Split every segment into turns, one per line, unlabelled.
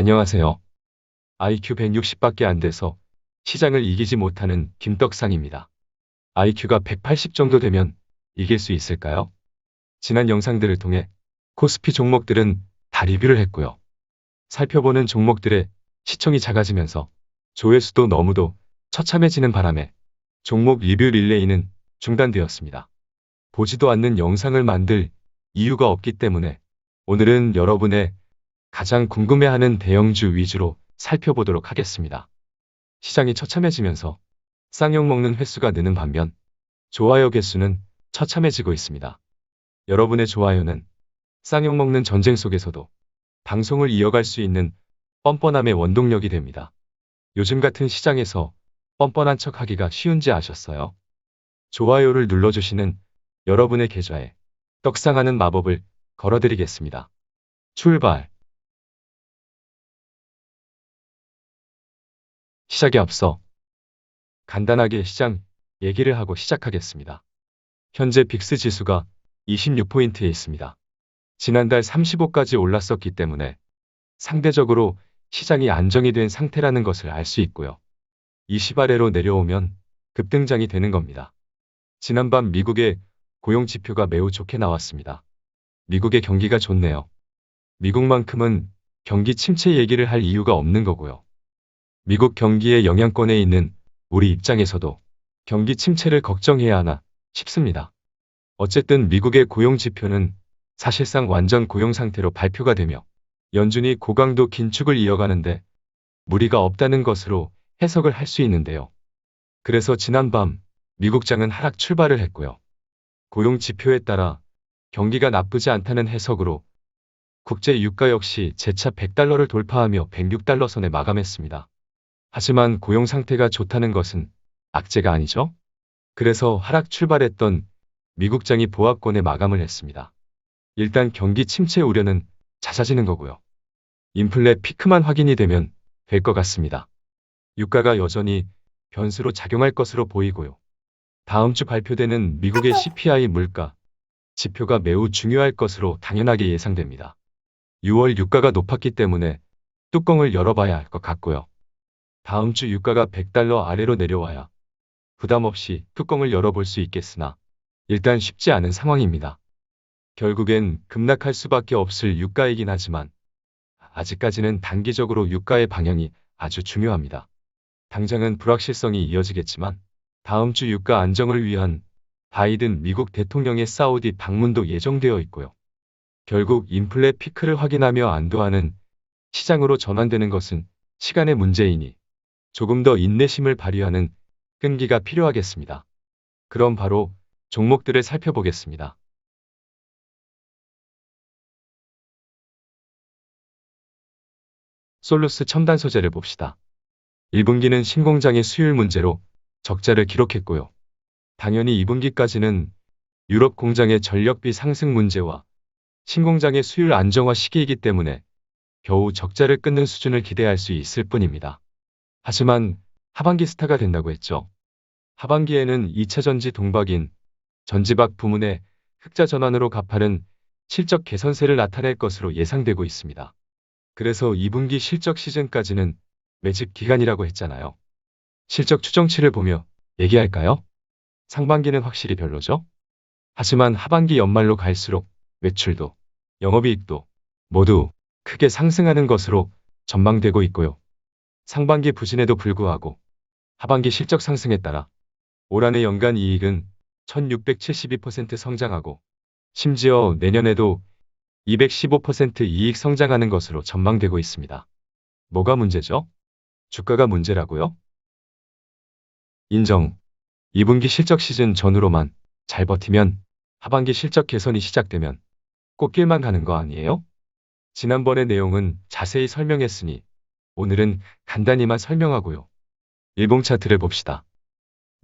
안녕하세요. IQ 160밖에 안 돼서 시장을 이기지 못하는 김떡상입니다. IQ가 180 정도 되면 이길 수 있을까요? 지난 영상들을 통해 코스피 종목들은 다 리뷰를 했고요. 살펴보는 종목들의 시청이 작아지면서 조회수도 너무도 처참해지는 바람에 종목 리뷰 릴레이는 중단되었습니다. 보지도 않는 영상을 만들 이유가 없기 때문에 오늘은 여러분의 가장 궁금해하는 대형주 위주로 살펴보도록 하겠습니다. 시장이 처참해지면서 쌍욕 먹는 횟수가 느는 반면 좋아요 개수는 처참해지고 있습니다. 여러분의 좋아요는 쌍욕 먹는 전쟁 속에서도 방송을 이어갈 수 있는 뻔뻔함의 원동력이 됩니다. 요즘 같은 시장에서 뻔뻔한 척 하기가 쉬운지 아셨어요? 좋아요를 눌러주시는 여러분의 계좌에 떡상하는 마법을 걸어드리겠습니다. 출발! 시작에 앞서 간단하게 시장 얘기를 하고 시작하겠습니다. 현재 빅스 지수가 26포인트에 있습니다. 지난달 35까지 올랐었기 때문에 상대적으로 시장이 안정이 된 상태라는 것을 알 수 있고요. 20 아래로 내려오면 급등장이 되는 겁니다. 지난밤 미국의 고용 지표가 매우 좋게 나왔습니다. 미국의 경기가 좋네요. 미국만큼은 경기 침체 얘기를 할 이유가 없는 거고요. 미국 경기의 영향권에 있는 우리 입장에서도 경기 침체를 걱정해야 하나 싶습니다. 어쨌든 미국의 고용 지표는 사실상 완전 고용 상태로 발표가 되며 연준이 고강도 긴축을 이어가는데 무리가 없다는 것으로 해석을 할 수 있는데요. 그래서 지난밤 미국장은 하락 출발을 했고요. 고용 지표에 따라 경기가 나쁘지 않다는 해석으로 국제 유가 역시 재차 100달러를 돌파하며 106달러 선에 마감했습니다. 하지만 고용 상태가 좋다는 것은 악재가 아니죠? 그래서 하락 출발했던 미국장이 보합권에 마감을 했습니다. 일단 경기 침체 우려는 잦아지는 거고요. 인플레 피크만 확인이 되면 될 것 같습니다. 유가가 여전히 변수로 작용할 것으로 보이고요. 다음 주 발표되는 미국의 CPI 물가 지표가 매우 중요할 것으로 당연하게 예상됩니다. 6월 유가가 높았기 때문에 뚜껑을 열어봐야 할 것 같고요. 다음 주 유가가 100달러 아래로 내려와야 부담 없이 뚜껑을 열어볼 수 있겠으나 일단 쉽지 않은 상황입니다. 결국엔 급락할 수밖에 없을 유가이긴 하지만 아직까지는 단기적으로 유가의 방향이 아주 중요합니다. 당장은 불확실성이 이어지겠지만 다음 주 유가 안정을 위한 바이든 미국 대통령의 사우디 방문도 예정되어 있고요. 결국 인플레 피크를 확인하며 안도하는 시장으로 전환되는 것은 시간의 문제이니 조금 더 인내심을 발휘하는 끈기가 필요하겠습니다. 그럼 바로 종목들을 살펴보겠습니다. 솔루스 첨단 소재를 봅시다. 1분기는 신공장의 수율 문제로 적자를 기록했고요. 당연히 2분기까지는 유럽 공장의 전력비 상승 문제와 신공장의 수율 안정화 시기이기 때문에 겨우 적자를 끊는 수준을 기대할 수 있을 뿐입니다. 하지만 하반기 스타가 된다고 했죠. 하반기에는 2차 전지 동박인 전지박 부문의 흑자 전환으로 가파른 실적 개선세를 나타낼 것으로 예상되고 있습니다. 그래서 2분기 실적 시즌까지는 매집 기간이라고 했잖아요. 실적 추정치를 보며 얘기할까요? 상반기는 확실히 별로죠? 하지만 하반기 연말로 갈수록 매출도 영업이익도 모두 크게 상승하는 것으로 전망되고 있고요. 상반기 부진에도 불구하고 하반기 실적 상승에 따라 올 한해 연간 이익은 1672% 성장하고 심지어 내년에도 215% 이익 성장하는 것으로 전망되고 있습니다. 뭐가 문제죠? 주가가 문제라고요? 인정. 2분기 실적 시즌 전후로만 잘 버티면 하반기 실적 개선이 시작되면 꽃길만 가는 거 아니에요? 지난번의 내용은 자세히 설명했으니 오늘은 간단히만 설명하고요. 일봉 차트를 봅시다.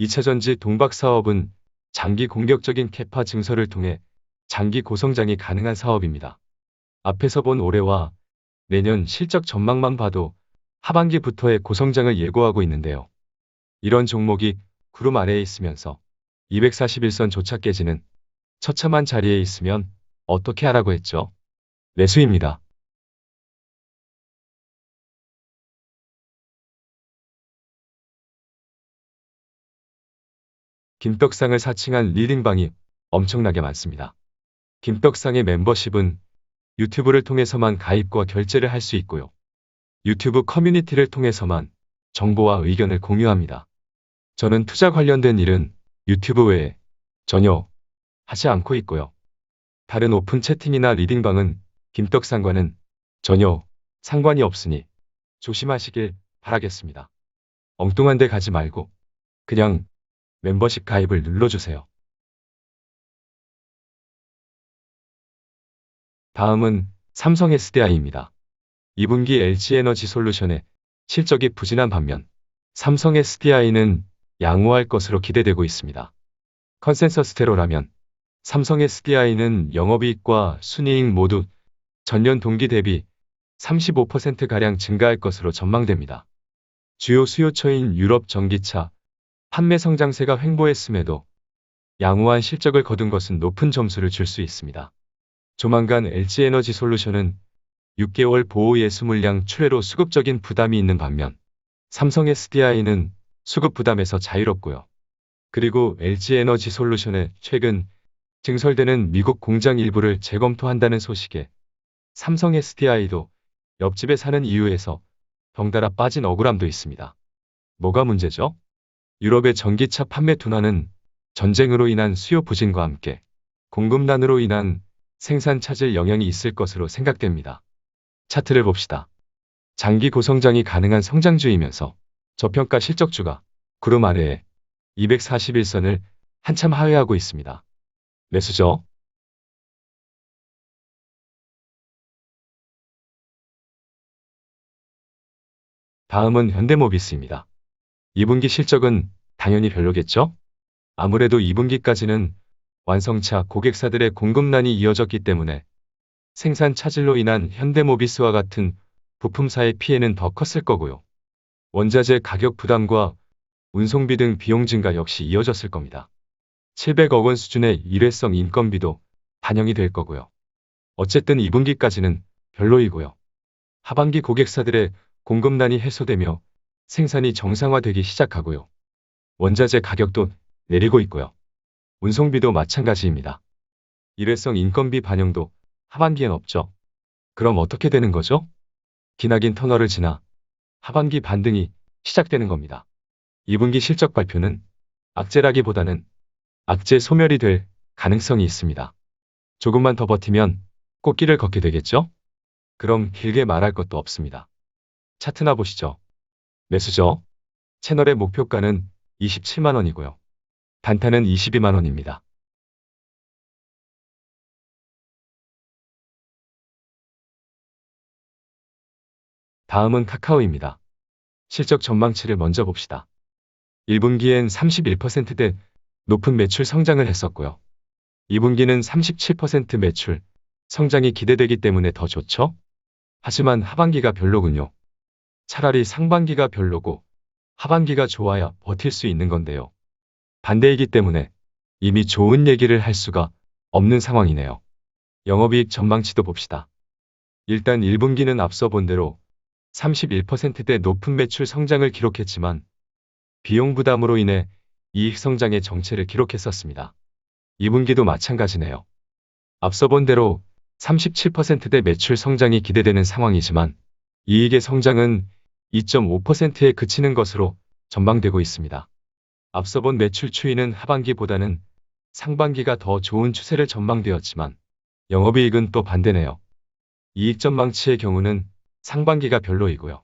2차전지 동박 사업은 장기 공격적인 캐파 증설을 통해 장기 고성장이 가능한 사업입니다. 앞에서 본 올해와 내년 실적 전망만 봐도 하반기부터의 고성장을 예고하고 있는데요. 이런 종목이 구름 아래에 있으면서 241선조차 깨지는 처참한 자리에 있으면 어떻게 하라고 했죠? 매수입니다. 김떡상을 사칭한 리딩방이 엄청나게 많습니다. 김떡상의 멤버십은 유튜브를 통해서만 가입과 결제를 할 수 있고요. 유튜브 커뮤니티를 통해서만 정보와 의견을 공유합니다. 저는 투자 관련된 일은 유튜브 외에 전혀 하지 않고 있고요. 다른 오픈 채팅이나 리딩방은 김떡상과는 전혀 상관이 없으니 조심하시길 바라겠습니다. 엉뚱한 데 가지 말고 그냥 멤버십 가입을 눌러주세요. 다음은 삼성 SDI입니다. 2분기 LG에너지 솔루션의 실적이 부진한 반면 삼성 SDI는 양호할 것으로 기대되고 있습니다. 컨센서스대로라면 삼성 SDI는 영업이익과 순이익 모두 전년 동기 대비 35%가량 증가할 것으로 전망됩니다. 주요 수요처인 유럽 전기차 판매 성장세가 횡보했음에도 양호한 실적을 거둔 것은 높은 점수를 줄 수 있습니다. 조만간 LG에너지 솔루션은 6개월 보호 예수 물량 출회로 수급적인 부담이 있는 반면 삼성 SDI는 수급 부담에서 자유롭고요. 그리고 LG에너지 솔루션의 최근 증설되는 미국 공장 일부를 재검토한다는 소식에 삼성 SDI도 옆집에 사는 이유에서 덩달아 빠진 억울함도 있습니다. 뭐가 문제죠? 유럽의 전기차 판매 둔화는 전쟁으로 인한 수요 부진과 함께 공급난으로 인한 생산 차질 영향이 있을 것으로 생각됩니다. 차트를 봅시다. 장기 고성장이 가능한 성장주이면서 저평가 실적주가 구름 아래에 241선을 한참 하회하고 있습니다. 매수죠? 다음은 현대모비스입니다. 2분기 실적은 당연히 별로겠죠? 아무래도 2분기까지는 완성차 고객사들의 공급난이 이어졌기 때문에 생산 차질로 인한 현대모비스와 같은 부품사의 피해는 더 컸을 거고요. 원자재 가격 부담과 운송비 등 비용 증가 역시 이어졌을 겁니다. 700억 원 수준의 일회성 인건비도 반영이 될 거고요. 어쨌든 2분기까지는 별로이고요. 하반기 고객사들의 공급난이 해소되며 생산이 정상화되기 시작하고요. 원자재 가격도 내리고 있고요. 운송비도 마찬가지입니다. 일회성 인건비 반영도 하반기엔 없죠. 그럼 어떻게 되는 거죠? 기나긴 터널을 지나 하반기 반등이 시작되는 겁니다. 2분기 실적 발표는 악재라기보다는 악재 소멸이 될 가능성이 있습니다. 조금만 더 버티면 꽃길을 걷게 되겠죠? 그럼 길게 말할 것도 없습니다. 차트나 보시죠. 매수죠. 채널의 목표가는 27만원이고요. 단타는 22만원입니다. 다음은 카카오입니다. 실적 전망치를 먼저 봅시다. 1분기엔 31%대 높은 매출 성장을 했었고요. 2분기는 37% 매출 성장이 기대되기 때문에 더 좋죠? 하지만 하반기가 별로군요. 차라리 상반기가 별로고 하반기가 좋아야 버틸 수 있는 건데요. 반대이기 때문에 이미 좋은 얘기를 할 수가 없는 상황이네요. 영업이익 전망치도 봅시다. 일단 1분기는 앞서 본 대로 31%대 높은 매출 성장을 기록했지만 비용 부담으로 인해 이익 성장의 정체를 기록했었습니다. 2분기도 마찬가지네요. 앞서 본 대로 37%대 매출 성장이 기대되는 상황이지만 이익의 성장은 2.5%에 그치는 것으로 전망되고 있습니다. 앞서 본 매출 추이는 하반기보다는 상반기가 더 좋은 추세를 전망되었지만 영업이익은 또 반대네요. 이익 전망치의 경우는 상반기가 별로이고요.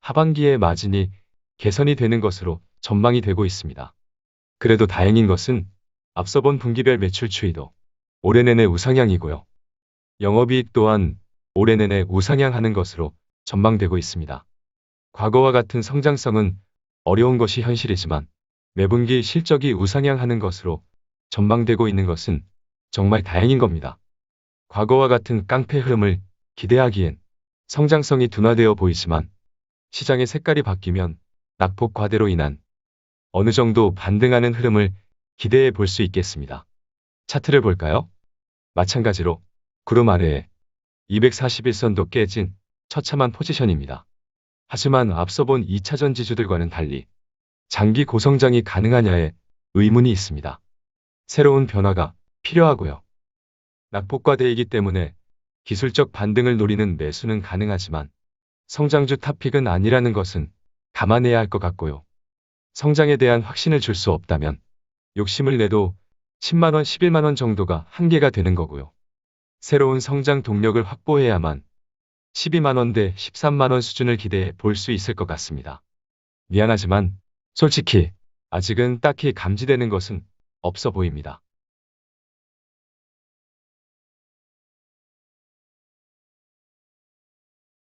하반기의 마진이 개선이 되는 것으로 전망이 되고 있습니다. 그래도 다행인 것은 앞서 본 분기별 매출 추이도 올해 내내 우상향이고요. 영업이익 또한 올해 내내 우상향하는 것으로 전망되고 있습니다. 과거와 같은 성장성은 어려운 것이 현실이지만 매분기 실적이 우상향하는 것으로 전망되고 있는 것은 정말 다행인 겁니다. 과거와 같은 깡패 흐름을 기대하기엔 성장성이 둔화되어 보이지만 시장의 색깔이 바뀌면 낙폭 과대로 인한 어느 정도 반등하는 흐름을 기대해 볼 수 있겠습니다. 차트를 볼까요? 마찬가지로 구름 아래에 241선도 깨진 처참한 포지션입니다. 하지만 앞서 본 2차전 지주들과는 달리 장기 고성장이 가능하냐에 의문이 있습니다. 새로운 변화가 필요하고요. 낙폭과대이기 때문에 기술적 반등을 노리는 매수는 가능하지만 성장주 탑픽은 아니라는 것은 감안해야 할 것 같고요. 성장에 대한 확신을 줄 수 없다면 욕심을 내도 10만원, 11만원 정도가 한계가 되는 거고요. 새로운 성장 동력을 확보해야만 12만원 대 13만원 수준을 기대해 볼 수 있을 것 같습니다. 미안하지만 솔직히 아직은 딱히 감지되는 것은 없어 보입니다.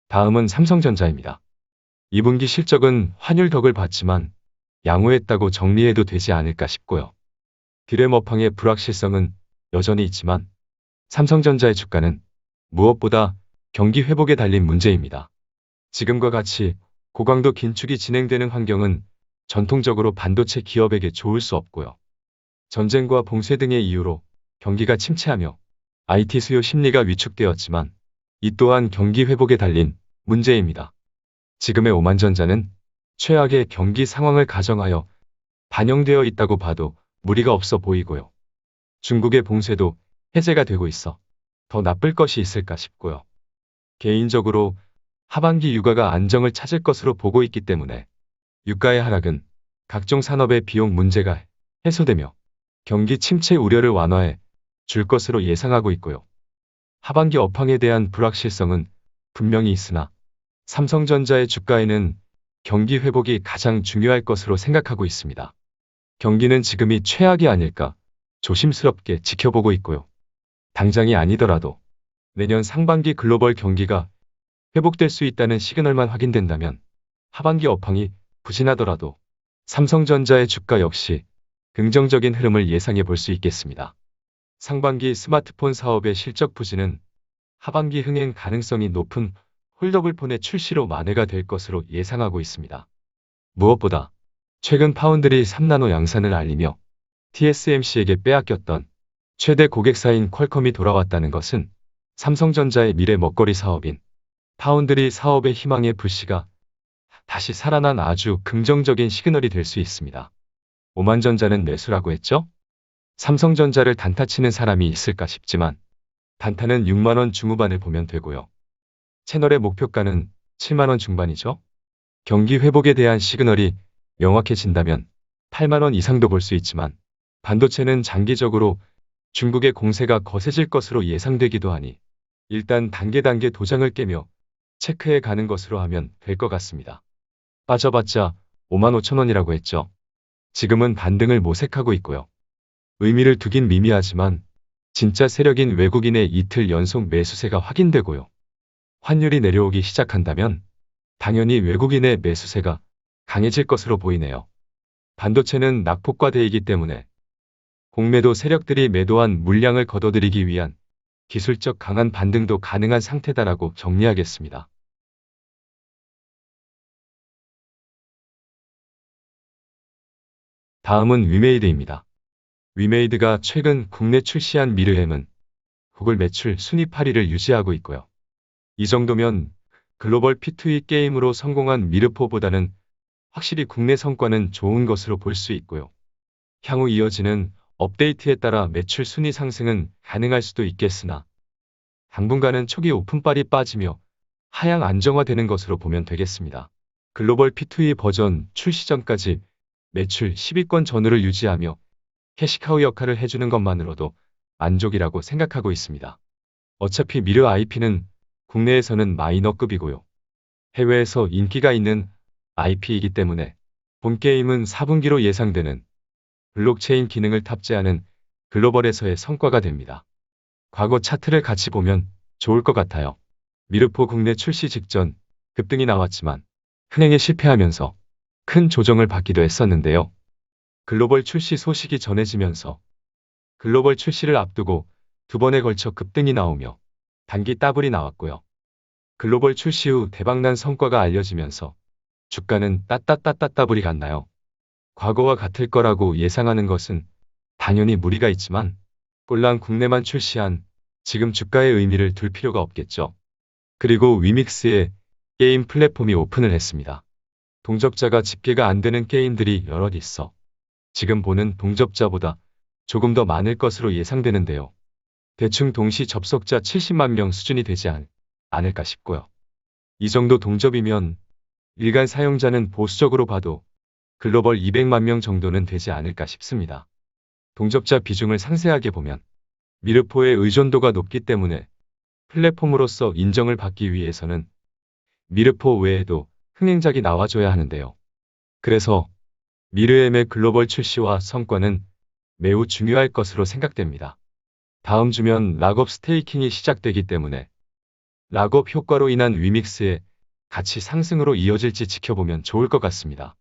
다음은 삼성전자입니다. 2분기 실적은 환율 덕을 봤지만 양호했다고 정리해도 되지 않을까 싶고요. 디레머팡의 불확실성은 여전히 있지만 삼성전자의 주가는 무엇보다 경기 회복에 달린 문제입니다. 지금과 같이 고강도 긴축이 진행되는 환경은 전통적으로 반도체 기업에게 좋을 수 없고요. 전쟁과 봉쇄 등의 이유로 경기가 침체하며 IT 수요 심리가 위축되었지만 이 또한 경기 회복에 달린 문제입니다. 지금의 오만전자는 최악의 경기 상황을 가정하여 반영되어 있다고 봐도 무리가 없어 보이고요. 중국의 봉쇄도 해제가 되고 있어 더 나쁠 것이 있을까 싶고요. 개인적으로 하반기 유가가 안정을 찾을 것으로 보고 있기 때문에 유가의 하락은 각종 산업의 비용 문제가 해소되며 경기 침체 우려를 완화해 줄 것으로 예상하고 있고요. 하반기 업황에 대한 불확실성은 분명히 있으나 삼성전자의 주가에는 경기 회복이 가장 중요할 것으로 생각하고 있습니다. 경기는 지금이 최악이 아닐까 조심스럽게 지켜보고 있고요. 당장이 아니더라도 내년 상반기 글로벌 경기가 회복될 수 있다는 시그널만 확인된다면 하반기 업황이 부진하더라도 삼성전자의 주가 역시 긍정적인 흐름을 예상해 볼 수 있겠습니다. 상반기 스마트폰 사업의 실적 부진은 하반기 흥행 가능성이 높은 홀더블폰의 출시로 만회가 될 것으로 예상하고 있습니다. 무엇보다 최근 파운드리 3나노 양산을 알리며 TSMC에게 빼앗겼던 최대 고객사인 퀄컴이 돌아왔다는 것은 삼성전자의 미래 먹거리 사업인 파운드리 사업의 희망의 불씨가 다시 살아난 아주 긍정적인 시그널이 될 수 있습니다. 오만전자는 매수라고 했죠? 삼성전자를 단타치는 사람이 있을까 싶지만 단타는 6만원 중후반을 보면 되고요. 채널의 목표가는 7만원 중반이죠? 경기 회복에 대한 시그널이 명확해진다면 8만원 이상도 볼 수 있지만 반도체는 장기적으로 중국의 공세가 거세질 것으로 예상되기도 하니 일단 단계 단계 도장을 깨며 체크해 가는 것으로 하면 될 것 같습니다. 빠져봤자 5만 5천 원이라고 했죠. 지금은 반등을 모색하고 있고요. 의미를 두긴 미미하지만 진짜 세력인 외국인의 이틀 연속 매수세가 확인되고요. 환율이 내려오기 시작한다면 당연히 외국인의 매수세가 강해질 것으로 보이네요. 반도체는 낙폭과대이기 때문에 공매도 세력들이 매도한 물량을 걷어들이기 위한 기술적 강한 반등도 가능한 상태다라고 정리하겠습니다. 다음은 위메이드입니다. 위메이드가 최근 국내 출시한 미르햄은 구글 매출 순위 8위를 유지하고 있고요. 이 정도면 글로벌 P2E 게임으로 성공한 미르포보다는 확실히 국내 성과는 좋은 것으로 볼 수 있고요. 향후 이어지는 업데이트에 따라 매출 순위 상승은 가능할 수도 있겠으나 당분간은 초기 오픈빨이 빠지며 하향 안정화되는 것으로 보면 되겠습니다. 글로벌 P2E 버전 출시 전까지 매출 10위권 전후를 유지하며 캐시카우 역할을 해주는 것만으로도 만족이라고 생각하고 있습니다. 어차피 미르 IP는 국내에서는 마이너급이고요. 해외에서 인기가 있는 IP이기 때문에 본 게임은 4분기로 예상되는 블록체인 기능을 탑재하는 글로벌에서의 성과가 됩니다. 과거 차트를 같이 보면 좋을 것 같아요. 미르포 국내 출시 직전 급등이 나왔지만 흥행에 실패하면서 큰 조정을 받기도 했었는데요. 글로벌 출시 소식이 전해지면서 글로벌 출시를 앞두고 두 번에 걸쳐 급등이 나오며 단기 따블이 나왔고요. 글로벌 출시 후 대박난 성과가 알려지면서 주가는 따따따따따블이 갔나요? 과거와 같을 거라고 예상하는 것은 당연히 무리가 있지만 꼴랑 국내만 출시한 지금 주가의 의미를 둘 필요가 없겠죠. 그리고 위믹스에 게임 플랫폼이 오픈을 했습니다. 동접자가 집계가 안 되는 게임들이 여럿 있어 지금 보는 동접자보다 조금 더 많을 것으로 예상되는데요. 대충 동시 접속자 70만 명 수준이 되지 않, 않을까 싶고요. 이 정도 동접이면 일간 사용자는 보수적으로 봐도 글로벌 200만 명 정도는 되지 않을까 싶습니다. 동접자 비중을 상세하게 보면 미르포의 의존도가 높기 때문에 플랫폼으로서 인정을 받기 위해서는 미르포 외에도 흥행작이 나와줘야 하는데요. 그래서 미르엠의 글로벌 출시와 성과는 매우 중요할 것으로 생각됩니다. 다음 주면 락업 스테이킹이 시작되기 때문에 락업 효과로 인한 위믹스의 가치 상승으로 이어질지 지켜보면 좋을 것 같습니다.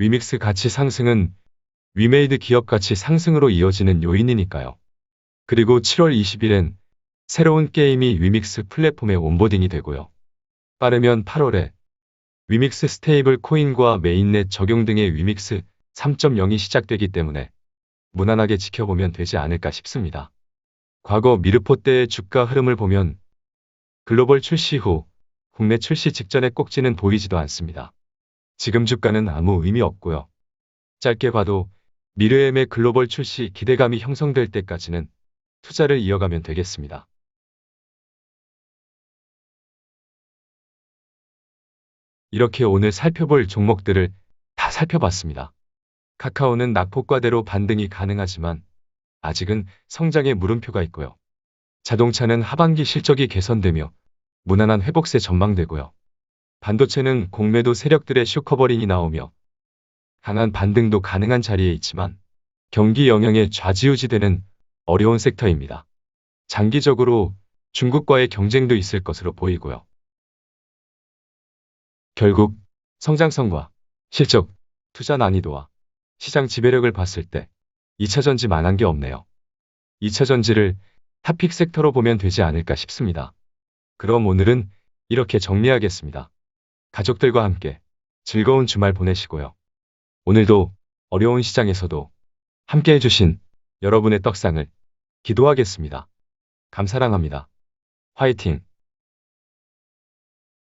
위믹스 가치 상승은 위메이드 기업 가치 상승으로 이어지는 요인이니까요. 그리고 7월 20일엔 새로운 게임이 위믹스 플랫폼에 온보딩이 되고요. 빠르면 8월에 위믹스 스테이블 코인과 메인넷 적용 등의 위믹스 3.0이 시작되기 때문에 무난하게 지켜보면 되지 않을까 싶습니다. 과거 미르포 때의 주가 흐름을 보면 글로벌 출시 후 국내 출시 직전의 꼭지는 보이지도 않습니다. 지금 주가는 아무 의미 없고요. 짧게 봐도 미르엠의 글로벌 출시 기대감이 형성될 때까지는 투자를 이어가면 되겠습니다. 이렇게 오늘 살펴볼 종목들을 다 살펴봤습니다. 카카오는 낙폭과대로 반등이 가능하지만 아직은 성장의 물음표가 있고요. 자동차는 하반기 실적이 개선되며 무난한 회복세 전망되고요. 반도체는 공매도 세력들의 슈커버링이 나오며 강한 반등도 가능한 자리에 있지만 경기 영향에 좌지우지되는 어려운 섹터입니다. 장기적으로 중국과의 경쟁도 있을 것으로 보이고요. 결국 성장성과 실적, 투자 난이도와 시장 지배력을 봤을 때 2차전지 만한 게 없네요. 2차전지를 탑픽 섹터로 보면 되지 않을까 싶습니다. 그럼 오늘은 이렇게 정리하겠습니다. 가족들과 함께 즐거운 주말 보내시고요. 오늘도 어려운 시장에서도 함께 해주신 여러분의 떡상을 기도하겠습니다. 감사랑합니다. 화이팅!